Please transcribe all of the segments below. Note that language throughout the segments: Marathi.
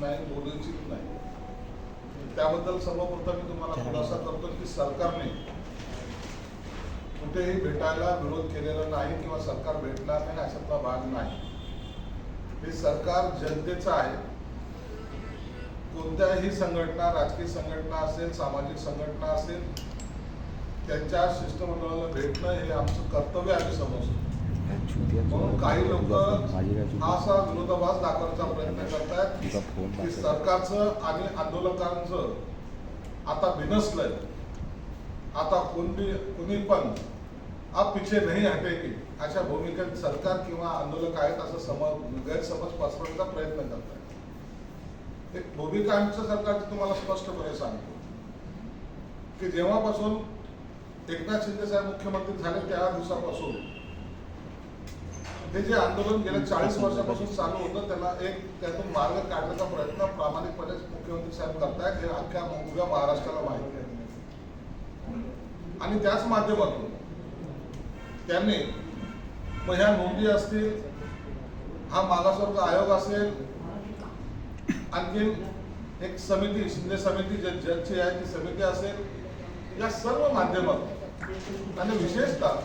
नाही बोलायची नाही. त्याबद्दल सर्वप्रथम मी तुम्हाला खुलासा करतो की सरकारने कुठेही भेटायला विरोध केलेला नाही किंवा सरकार भेटला नाही अशातला भाग नाही. हे सरकार जनतेचं आहे. कोणत्याही संघटना राजकीय संघटना असेल सामाजिक संघटना असेल त्यांच्या शिष्टमंडळाला भेटणं हे आमचं कर्तव्य आहे समजतो. काही लोक हा असा विरोधाभास दाखवण्याचा प्रयत्न करतायत. की सरकारचं आणि आंदोलकांचं आता बिनसलंय आता कोणी कोणी पण आप पिछे नाही हटेगी अशा भूमिकेत सरकार किंवा आंदोलक आहेत असं समज गैरसमज पसरवण्याचा प्रयत्न करतायत. एक भूमिका आमच्या सरकारची तुम्हाला स्पष्टपणे सांगतो. की जेव्हापासून एकनाथ शिंदे साहेब मुख्यमंत्री झाले त्या दिवसापासून हे जे आंदोलन गेल्या चाळीस वर्षापासून चालू होतं त्याला एक त्यातून मार्ग काढण्याचा प्रयत्न प्रामाणिकपणे मुख्यमंत्री साहेब करतायत. हे अख्ख्या उभ्या महाराष्ट्राला माहिती आहे. आणि त्याच माध्यमातून त्यांनी मग ह्या नोंदी असतील हा मागासवर्ग आयोग असेल आणखी एक समिती शिंदे समिती जे जजची आहे ती समिती असेल या सर्व माध्यमातून. आणि विशेषतः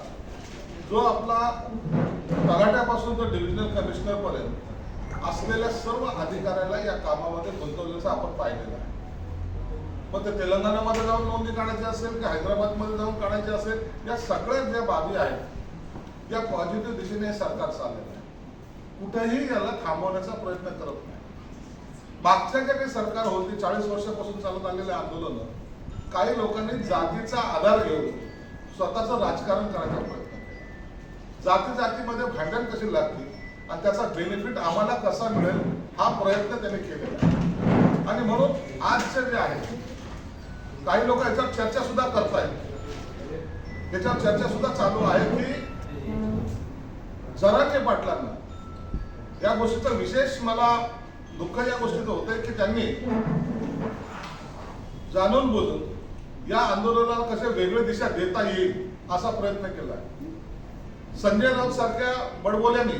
जो आपला तलाट्यापासून तर डिव्हिजनल कमिशनर पर्यंत असलेल्या सर्व अधिकाऱ्याला या कामामध्ये गुंतवल्याचं आपण पाहिलेलं आहे. मग ते तेलंगणामध्ये जाऊन नोंदणी काढायची असेल की हैदराबादमध्ये जाऊन काढायची असेल या सगळ्या ज्या बाबी आहेत या पॉझिटिव्ह दिशेने सरकार चाललेलं आहे. कुठेही याला थांबवण्याचा प्रयत्न करत नाही. मागच्या ज्या काही सरकार होती चाळीस वर्षापासून चालत आलेले आंदोलन काही लोकांनी जातीचा आधार घेऊन स्वतःचं राजकारण करायचा प्रयत्न जाती जातीमध्ये भांडण कशी लागतील आणि त्याचा बेनिफिट आम्हाला कसा मिळेल हा प्रयत्न त्यांनी केलेला आहे. आणि म्हणून आजचे जे आहे काही लोक याच्यावर चर्चा सुद्धा करतायत. याच्यावर चर्चा सुद्धा चालू आहे की जरांगे पाटलांना या गोष्टीचं विशेष मला दुःख या गोष्टीचं होतंय की त्यांनी जाणून बुजून या आंदोलनाला कसे वेगळी दिशा देता येईल असा प्रयत्न केला संजय राऊत सारख्या बडबोल्यांनी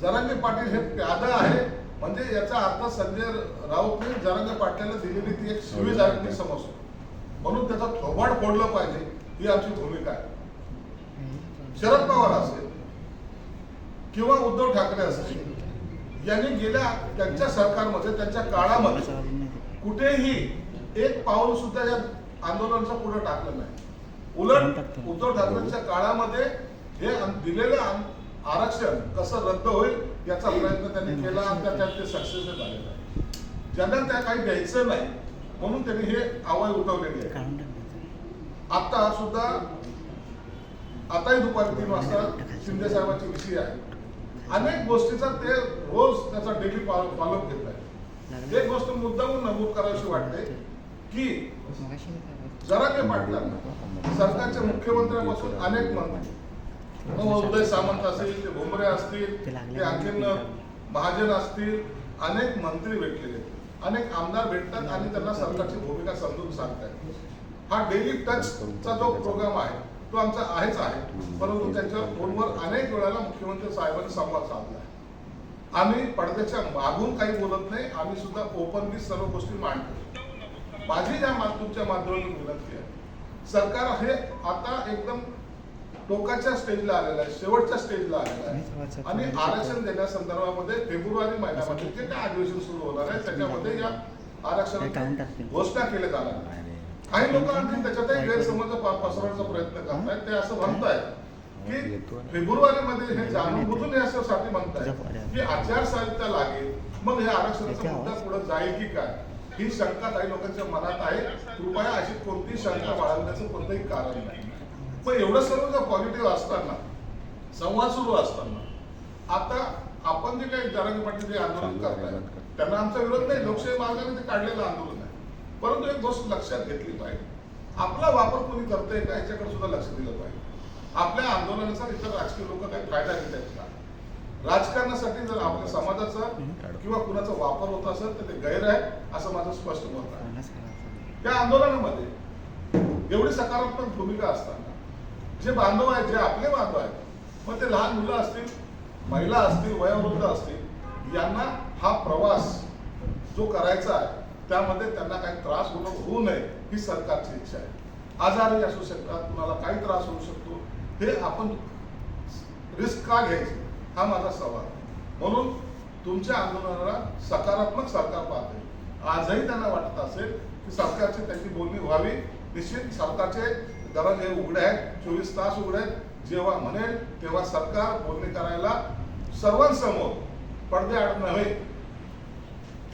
जरांगे पाटील हे प्यादा आहे म्हणजे याचा अर्थ संजय राऊतने जरांगे पाटलाला दिलेली ती एक सुविधा आहे मी समजतो. म्हणून त्याचा थोबाड फोडलं पाहिजे ही आमची भूमिका आहे. शरद पवार असेल किंवा उद्धव ठाकरे असतील यांनी गेल्या त्यांच्या सरकारमध्ये त्यांच्या काळामध्ये कुठेही एक पाऊल सुद्धा या आंदोलनाचं पुढे टाकलं नाही. उलट उद्धव ठाकरेंच्या काळामध्ये हे दिलेलं आरक्षण कसं रद्द होईल याचा प्रयत्न त्यांनी केला आणि त्या- त्यात ते सक्सेस झालेलं आहे. ज्यांना त्या काही द्यायचं नाही म्हणून त्यांनी हे आवाज उठवलेली आहे आता सुद्धा आताही दुपारी तीन वाजता शिंदे साहेबांची विषय आहे. अनेक गोष्टीचा ते रोज त्याचा डेली फॉलोअप घेत आहे एक गोष्ट मुद्दामून नमूद करावीशी वाटते. की जरांगे पाटलांना सरकारच्या मुख्यमंत्र्यांपासून अनेक मंत्री मग उदय सामंत असतील ते भुमरे असतील ते आणखीन महाजन असतील अनेक मंत्री भेटलेले. अनेक आमदार भेटतात आणि त्यांना सरकारची भूमिका समजून सांगतात हा डेली टचचा जो प्रोग्राम आहे तो आमचा आहेच आहे. परंतु त्यांच्या फोनवर अनेक वेळेला मुख्यमंत्री साहेबांनी संवाद साधला आम्ही पडद्याच्या मागून काही बोलत नाही आम्ही सुद्धा ओपनली सर्व गोष्टी मांडतो. माझी ज्या मा- तुमच्या माध्यमातून विनंती आहे सरकार हे आता एकदम टोकाच्या स्टेजला आलेलं आहे शेवटच्या स्टेजला आलेलं आहे. आणि आरक्षण देण्यासंदर्भामध्ये फेब्रुवारी महिन्यामध्ये जे काय अधिवेशन सुरू होणार आहे त्याच्यामध्ये या आरक्षण घोषणा केल्या जाणार. काही लोक आणखी त्याच्यातही गैरसमज पसरवण्याचा प्रयत्न करतायत. ते असं म्हणतायत की फेब्रुवारीमध्ये हे जाणून बुजून यासाठी म्हणतायत की आचारसंहिता लागेल मग हे आरक्षणाचा मुद्दा पुढे जाईल की काय? ही शंका काही लोकांच्या मनात आहे. कृपया अशी कोणतीही शंका बाळगण्याचं कोणतंही कारण नाही. पण एवढं सर्व जर पॉझिटिव्ह असताना संवाद सुरू असताना आता आपण जे काही जरांगे पाटील जे आंदोलन करताय त्यांना आमचा विरोध नाही. लोकशाही मार्गाने ते काढलेलं आंदोलन आहे. परंतु एक गोष्ट लक्षात घेतली पाहिजे. आपला वापर कोणी करतंय का याच्याकडे सुद्धा लक्ष दिलं पाहिजे. आपल्या आंदोलनाचा इतर राजकीय लोक काही फायदा घेत आहेत का? राजकारणासाठी जर आपल्या समाजाचा किंवा कुणाचा वापर होत असेल तर ते गैर आहे असं माझं स्पष्ट मत आहे. त्या आंदोलनामध्ये एवढी सकारात्मक भूमिका असताना जे बांधव आहेत जे आपले बांधव आहेत मग ते लहान मुलं असतील महिला असतील वयोवृद्ध असतील यांना हा प्रवास जो करायचा आहे त्यामध्ये त्यांना काही त्रास होणं होऊ नये ही सरकारची इच्छा आहे. आजारही असू शकतात कुणाला काही त्रास होऊ शकतो हे आपण रिस्क का घ्यायचं? हा माझा सवाल. म्हणून तुमच्या आंदोलनाला सकारात्मक सरकार पाहते. आजही त्यांना वाटत असेल की सरकारची त्यांची बोलणी व्हावी. निश्चित सरकारचे दरवाजे उघडे आहेत चोवीस तास उघडे आहेत. जेव्हा म्हणेल तेव्हा सरकार बोलणी करायला सर्वांसमोर पडदे आड नव्हे.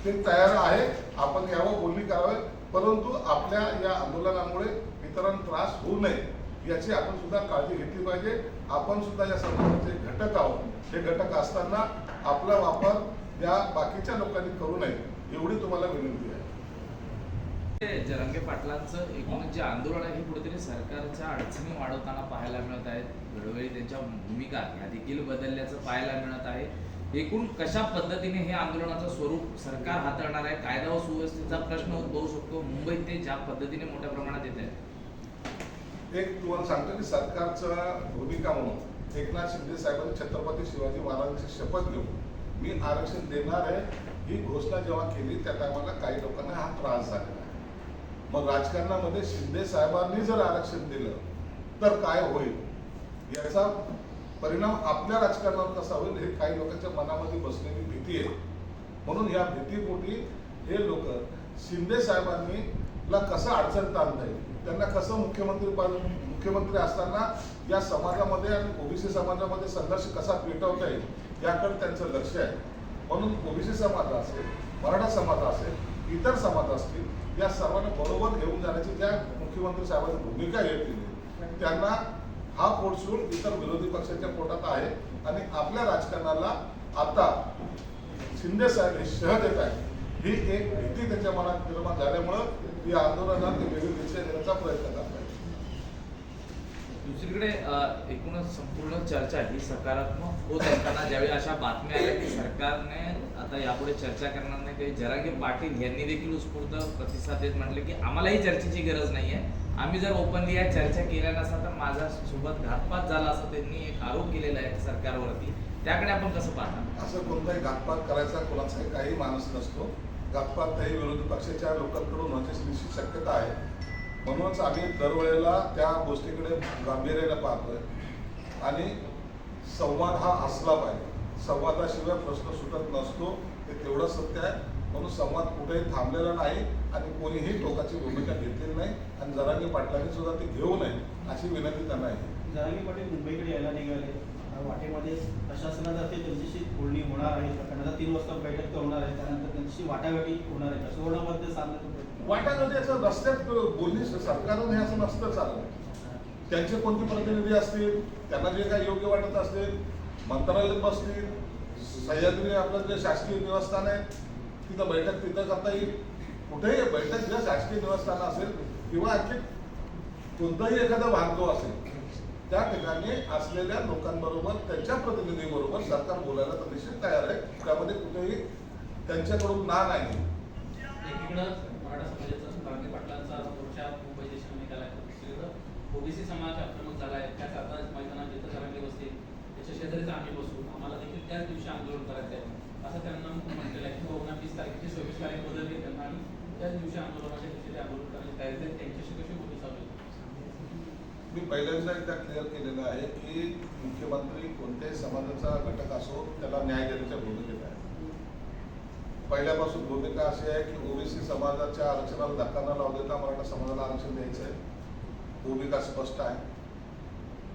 ते तयार आहे आपण यावं बोलणी करावे. परंतु आपल्या या आंदोलनामुळे इतरांना त्रास होऊ नये याची आपण सुद्धा काळजी घेतली पाहिजे. आपण सुद्धा या समाजाचे घटक आहोत. हे घटक असताना आपला वापर या बाकीच्या लोकांनी करू नये एवढी तुम्हाला विनंती आहे. ते जरांगे पाटलांचं एकूणच जे आंदोलन आहे हे कुठेतरी सरकारच्या अडचणी वाढवताना पाहायला मिळत आहेत. वेळोवेळी त्यांच्या भूमिका ह्या देखील बदलल्याचं पाहायला मिळत आहे. एकूण कशा पद्धतीने हे आंदोलनाचं स्वरूप सरकार हाताळणार आहे? कायदा व सुव्यवस्थेचा प्रश्न उद्भवू शकतो. मुंबईत ते ज्या पद्धतीने मोठ्या प्रमाणात येत आहे एक तुम्हाला सांगतो की सरकारचा भूमिका म्हणून एकनाथ शिंदे साहेबांनी छत्रपती शिवाजी महाराजांची शपथ घेऊन मी आरक्षण देणार आहे ही घोषणा जेव्हा केली त्या टायमाला काही लोकांना हा त्रास झालेला आहे. मग राजकारणामध्ये शिंदे साहेबांनी जर आरक्षण दिलं तर काय होईल? याचा परिणाम आपल्या राजकारणावर कसा होईल हे काही लोकांच्या मनामध्ये बसलेली भीती आहे. म्हणून या भीतीपोटी हे लोक शिंदे साहेबांनी ला कसं अडचण ताणता येईल? त्यांना कसं मुख्यमंत्री पद मुख्यमंत्री असताना या समाजामध्ये आणि ओबीसी समाजामध्ये संघर्ष कसा पेटवता येईल याकडे त्यांचं लक्ष आहे. म्हणून ओबीसी समाज असेल मराठा समाज असेल इतर समाज असतील या सर्वांना बरोबर घेऊन जाण्याची ज्या मुख्यमंत्री साहेबांनी भूमिका घेतलेली त्यांना हा पोटसूळ इतर विरोधी पक्षाच्या पोटात आहे. आणि आपल्या राजकारणाला आता शिंदे साहेब हे शह देत आहेत. ही एक भीती त्याच्या मनात निर्माण झाल्यामुळं या आंदोलनात वेगळी दिशा देण्याचा प्रयत्न करत आहेत दुसरीकडे एकूणच संपूर्ण चर्चा ही सकारात्मक होत असताना ज्यावेळी अशा बातम्या आल्या की सरकारने आता यापुढे चर्चा करणार नाही ते जरांगे पाटील यांनी देखील उत्स्फूर्त प्रतिसाद देत म्हटले की आम्हालाही चर्चेची गरज नाही आहे आम्ही जर ओपनली या चर्चा केल्या नसता तर माझ्या सोबत घातपात झाला असं त्यांनी एक आरोप केलेला आहे सरकारवरती. त्याकडे आपण कसं पाहता असं कोणताही घातपात करायचा कोणाचाही काही माणूस नसतो. घातपात काही विरोधी पक्षाच्या लोकांकडून होण्याची शक्यता आहे. म्हणूनच आम्ही दरवेळेला त्या गोष्टीकडे गांभीर्याने पाहतोय. आणि संवाद हा असला पाहिजे. संवादाशिवाय प्रश्न सुटत नसतो. हे तेवढं सत्य आहे. म्हणून संवाद कुठेही थांबलेला नाही आणि कोणीही टोकाची भूमिका घेतलेली नाही आणि जरांगी पाटलांनी सुद्धा ते घेऊ नये अशी विनंती त्यांना आहे. जरांगी पाटील मुंबईकडे यायला निघाले. वाटेमध्ये प्रशासनातर्फे त्यांच्याशी बोलणी होणार आहे. कारण तीन वाजता बैठक होणार आहे. त्यानंतर त्यांच्याशी वाटाघाटी होणार आहे. कसं वाटा सांगण्याचा असं रस्त्यात बोलणी सरकारनं हे असं नसतं चालत. त्यांचे कोणते प्रतिनिधी असतील? त्यांना जे काही योग्य वाटत असतील? मंत्रालयात बसतील? सह्याद्री आपलं जे शासकीय निवासस्थान आहे तिथं बैठक तिथं करता येईल. कुठेही बैठक ज्या शासकीय निवासस्थान असेल किंवा आणखी कोणताही एखादा भागव असेल त्या ठिकाणी असलेल्या लोकांबरोबर त्यांच्या प्रतिनिधीबरोबर सरकार बोलायला तर निश्चित तयार आहे. त्यामध्ये कुठेही त्यांच्याकडून ना नाही. एकीकडं मराठा समाजाचा सुधारणे पाटलांचा मोर्चा मुंबई देशाने निघाला आहे. दुसरीकडं ओबीसी समाज आक्रमक झाला आहे. त्या आता मैदानात जिथं जरांगे बसतील त्याच्या शेजारीच आम्ही बसू. आम्हाला देखील त्याच दिवशी आंदोलन करायचं आहे. असं त्यांना म्हटलेलं आहे की बाबा वीस तारीख ते सव्वीस तारीख बदलली त्यांना आणि त्याच दिवशी आंदोलनाच्या दिवशी ते आंदोलन करायची तयारी आहे. त्यांच्याशी कशी बोलू चालू आहे? मी पहिल्यांदा एकदा क्लिअर केलेलं आहे की मुख्यमंत्री कोणत्याही समाजाचा घटक असो त्याला न्याय देण्याच्या भूमिकेत आहे. पहिल्यापासून भूमिका अशी आहे की ओबीसी समाजाच्या आरक्षणाला धक्का न लावू देता मराठा समाजाला आरक्षण द्यायचं आहे भूमिका स्पष्ट आहे.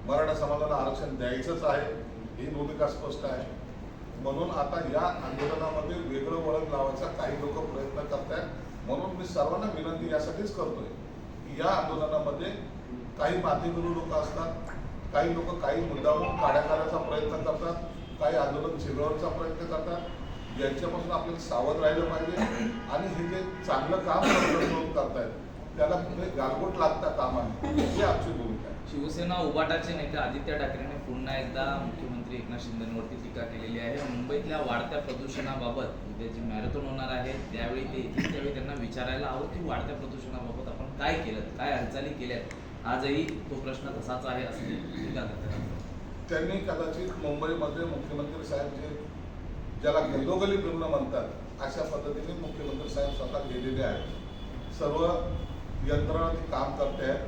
मराठा समाजाला आरक्षण द्यायचंच आहे. ही भूमिका स्पष्ट आहे. म्हणून आता या आंदोलनामध्ये वेगळं वळण लावायचा काही लोक प्रयत्न करत आहेत म्हणून मी सर्वांना विनंती यासाठीच करतोय की या आंदोलनामध्ये काही माथेगुरू लोक असतात काही लोक काही मुद्दामून काढ्या करायचा प्रयत्न करतात काही आंदोलन चिरवण्याचा प्रयत्न करतात यांच्यापासून आपल्याला सावध राहिलं पाहिजे आणि हे जे चांगलं काम लोक करतायत त्याला कुठे गालबोट लागता कामा नये. ही आमची भूमिका आहे. शिवसेना उबाटाचे नेते आदित्य ठाकरेंनी पुन्हा एकदा मुख्यमंत्री एकनाथ शिंदेवरती टीका केलेली आहे. मुंबईतल्या वाढत्या प्रदूषणाबाबत उद्या जी मॅरेथॉन होणार आहे. त्यावेळी ते येतील त्यावेळी त्यांना विचारायला हवं की वाढत्या प्रदूषणाबाबत आपण काय केलं काय हालचाली केल्यात आजही तो प्रश्न तसाच आहे असे टीका करतात. त्यांनी कदाचित मुंबईमध्ये मुख्यमंत्री साहेब जे ज्याला गल्लोगल्ली भ्रमण म्हणतात अशा पद्धतीने मुख्यमंत्री साहेब स्वतः गेलेले आहेत. सर्व यंत्रणा ते काम करते आहेत.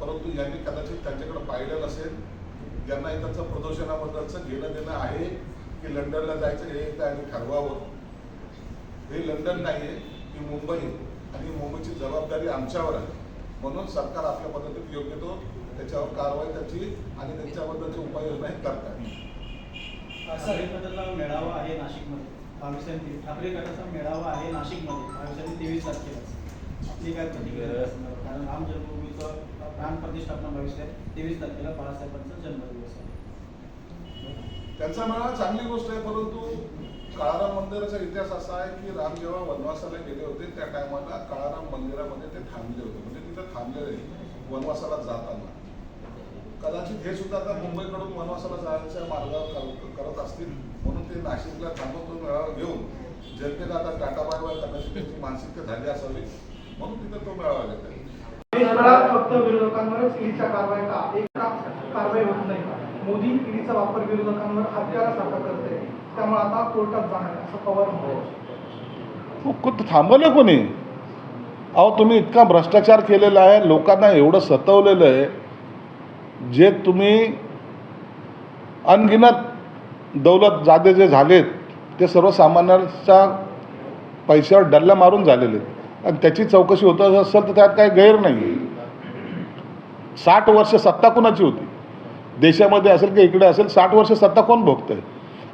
परंतु यांनी कदाचित त्यांच्याकडे पाहिलं नसेल ज्यांना इथंचं प्रदूषणाबद्दलचं घेणं देणं आहे की लंडनला जायचं हे तर आम्ही ठरवावं. हे लंडन नाही आहे ही मुंबई आणि मुंबईची जबाबदारी आमच्यावर आहे. म्हणून सरकार आपल्या पद्धतीत योग्य तो त्याच्यावर कारवाई त्याची आणि त्यांच्याबद्दलची उपाययोजनाही करतात. ठाकरे गटाचा मेळावा आहे नाशिकमध्ये. बावीस आणि तेवीस ठाकरे गटाचा मेळावा आहे नाशिकमध्ये. बावीस आणि तेवीस तारखेला. आपली काय प्रतिक्रिया आहे? कारण राम जन्मभूमीचा प्राण प्रतिष्ठापना बावीस आहे तेवीस तारखेला बाळासाहेबांचा जन्मदिवस आहे. त्यांचा मेळावा चांगली गोष्ट आहे परंतु काळाराम मंदिराचा इतिहास असा आहे की राम जेव्हा वनवासाला गेले होते त्या टायमाला काळाराम मंदिरामध्ये ते थांबले होते. म्हणजे तिथे थांबलेले वनवासाला जाताना. कदाचित हे सुद्धा आता मुंबईकडून वनवासाला जायच्या मार्गावर कर- करत असतील म्हणून ते नाशिकला थांबून तो मेळावा घेऊन जनतेला आता टाटा बाय बाय करण्याची त्यांची मानसिकता झाली असावी म्हणून तिथे तो मेळावा घेत आहे देशभरात फक्त विरोधकांवरच ईडीच्या कारवाई का? एक कारवाई होत नाही मोदी ईडीचा वापर विरोधकांवर हत्यारासारखा करते त्यामुळे आता कोर्टात जाणार असं पवार म्हणाले कुठं थांबवलं कोणी? अहो तुम्ही इतका भ्रष्टाचार केलेला आहे लोकांना एवढं सतवलेलं आहे. जे तुम्ही अनगिनत दौलत जादे जे झालेत ते सर्वसामान्यांच्या पैशावर डल्ला मारून झालेले आहेत. आणि त्याची चौकशी होत असेल तर त्यात काही गैर नाही. साठ वर्ष सत्ता कुणाची होती? देशामध्ये असेल की इकडे असेल साठ वर्ष सत्ता कोण भोगतंय?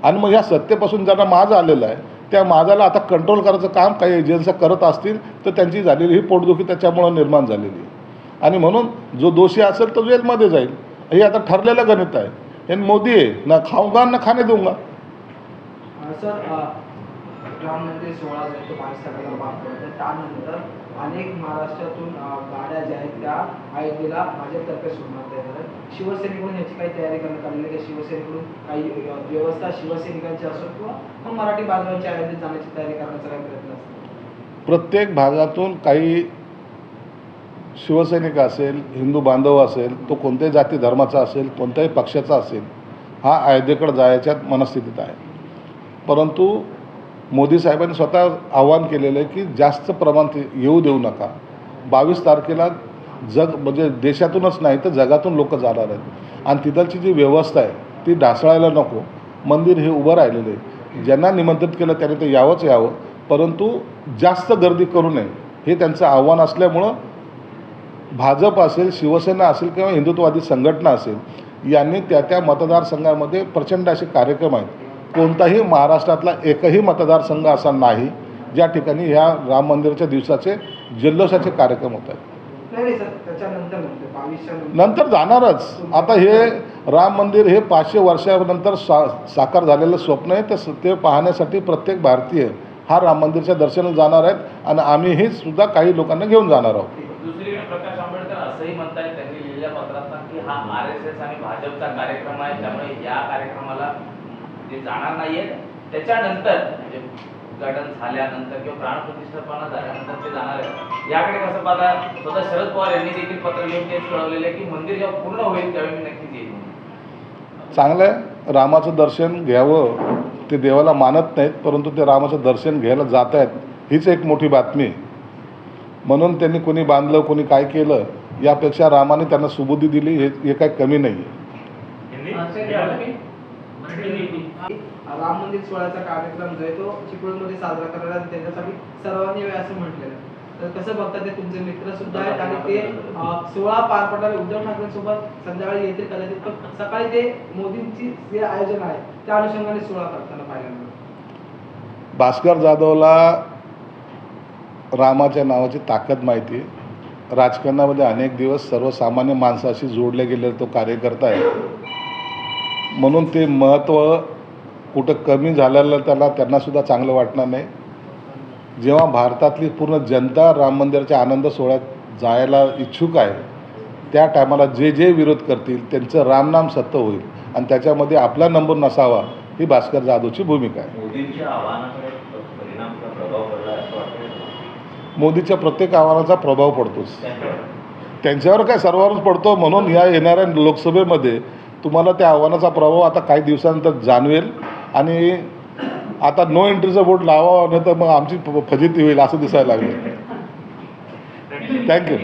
आणि मग ह्या सत्तेपासून ज्यांना माज आलेला आहे त्या माजाला आता कंट्रोल करायचं काम काही एजन्स्या करत असतील तर त्यांची झालेली ही पोटदुखी त्याच्यामुळं निर्माण झालेली आहे. आणि म्हणून जो दोषी असेल तो जेलमध्ये जाईल. हे आता ठरलेलं गणित आहे. हे मोदी आहे. ना खाऊंगा ना खाणे अ, राम मंदिर सोहळा जो आहे तो बावीस तारखेला पार पडतो त्यानंतर अनेक महाराष्ट्रातून गाड्या ज्या आहेत त्या अयोध्येला भाजपतर्फे सोडण्यात येणार आहेत. शिवसैनिकडून याची काही तयारी करण्यात आलेली आहे की शिवसेनेकडून काही व्यवस्था शिवसैनिकांची असो किंवा मग मराठी बांधवांची अयोध्येत जाण्याची तयारी करण्याचा काही प्रयत्न असतो प्रत्येक भागातून काही शिवसैनिक असेल हिंदू बांधव असेल तो कोणत्याही जाती धर्माचा असेल कोणत्याही पक्षाचा असेल हा अयोध्येकडे जायच्या मनस्थितीत आहे. परंतु मोदी साहेबांनी स्वतः आवाहन केलेलं आहे की जास्त प्रमाण येऊ देऊ नका. बावीस तारखेला जग म्हणजे देशातूनच नाही तर जगातून लोक जाणार आहेत. आणि तिथलची जी व्यवस्था आहे ती ढासळायला नको. मंदिर हे उभं राहिलेलं आहे. ज्यांना निमंत्रित केलं त्याने ते यावंच यावं. परंतु जास्त गर्दी करू नये हे त्यांचं आव्हान असल्यामुळं भाजप असेल शिवसेना असेल किंवा हिंदुत्ववादी संघटना असेल यांनी त्या त्या मतदारसंघामध्ये प्रचंड असे कार्यक्रम आहेत. कोणताही महाराष्ट्रातला एकही मतदारसंघ असा नाही ज्या ठिकाणी ह्या राम मंदिराच्या दिवसाचे जल्लोषाचे कार्यक्रम होत आहेत. नंतर जाणारच. आता हे राम मंदिर हे पाचशे वर्षानंतर सा साकार झालेलं स्वप्न आहे तर ते पाहण्यासाठी प्रत्येक भारतीय हा राम मंदिरच्या दर्शनाला जाणार आहेत आणि आम्हीही सुद्धा काही लोकांना घेऊन जाणार आहोत. प्रकाश आंबेडकर असंही म्हणतायत त्यांनी लिहिलेल्या पत्रात की हा आर एस एस आणि भाजपचा कार्यक्रम आहे त्यामुळे या कार्यक्रमाला ते जाणार नाहीयेत त्याच्यानंतर म्हणजे उद्घाटन झाल्यानंतर किंवा प्राणप्रतिष्ठापना झाल्यानंतर ते जाणार आहेत. याकडे कसं पाहता स्वतः शरद पवार यांनी देखील पत्र लिहून तेच कळवलेलं आहे की मंदिर जेव्हा पूर्ण होईल त्यावेळी मी नक्कीच येईल चांगलं आहे. रामाचं दर्शन घ्यावं. ते देवाला मानत नाहीत परंतु ते रामाचं दर्शन घ्यायला जात आहेत हीच एक मोठी बातमी आहे. म्हणून त्यांनी कोणी बांधलं कोणी काय केलं यापेक्षा रामाने त्यांना सुबुद्धी दिली हे हे काही कमी नाही आहे राम मंदिर सोहळ्याचा कार्यक्रम जो आहे तो चिपळूणमध्ये साजरा करायला आणि त्याच्यासाठी सर्वांनी वेळ असं म्हटलेलं. तर कसं बघता ते तुमचे मित्र सुद्धा आहेत आणि ते सोहळा पार पडणारे उद्धव ठाकरेंसोबत संध्याकाळी येतील कदाचित पण सकाळी ते मोदींची जे आयोजन आहे त्या अनुषंगाने सोहळा करताना पाहायला भास्कर जाधवला रामाच्या नावाची ताकद माहिती आहे. राजकारणामध्ये अनेक दिवस सर्वसामान्य माणसाशी जोडले गेलेला तो कार्यकर्ता आहे. म्हणून ते महत्त्व कुठं कमी झालेलं त्याला त्यांनासुद्धा चांगलं वाटणार नाही. जेव्हा भारतातली पूर्ण जनता राम मंदिराच्या आनंद सोहळ्यात जायला इच्छुक आहे त्या टायमाला जे जे विरोध करतील त्यांचं रामनाम सत्य होईल. आणि त्याच्यामध्ये आपला नंबर नसावा ही भास्कर जाधवची भूमिका आहे मोदींच्या आव्हानाकडे परिणाम किंवा प्रभाव पडला असं वाटतं मोदीच्या प्रत्येक आव्हानाचा प्रभाव पडतोच. त्यांच्यावर काय सर्वांवरच पडतो म्हणून या येणाऱ्या लोकसभेमध्ये तुम्हाला त्या आव्हानाचा प्रभाव आता काही दिवसानंतर जाणवेल. आणि आता नो एंट्रीचा बोर्ड लावावा नाही तर मग आमची फजिती होईल असं दिसायला लागलं. थँक्यू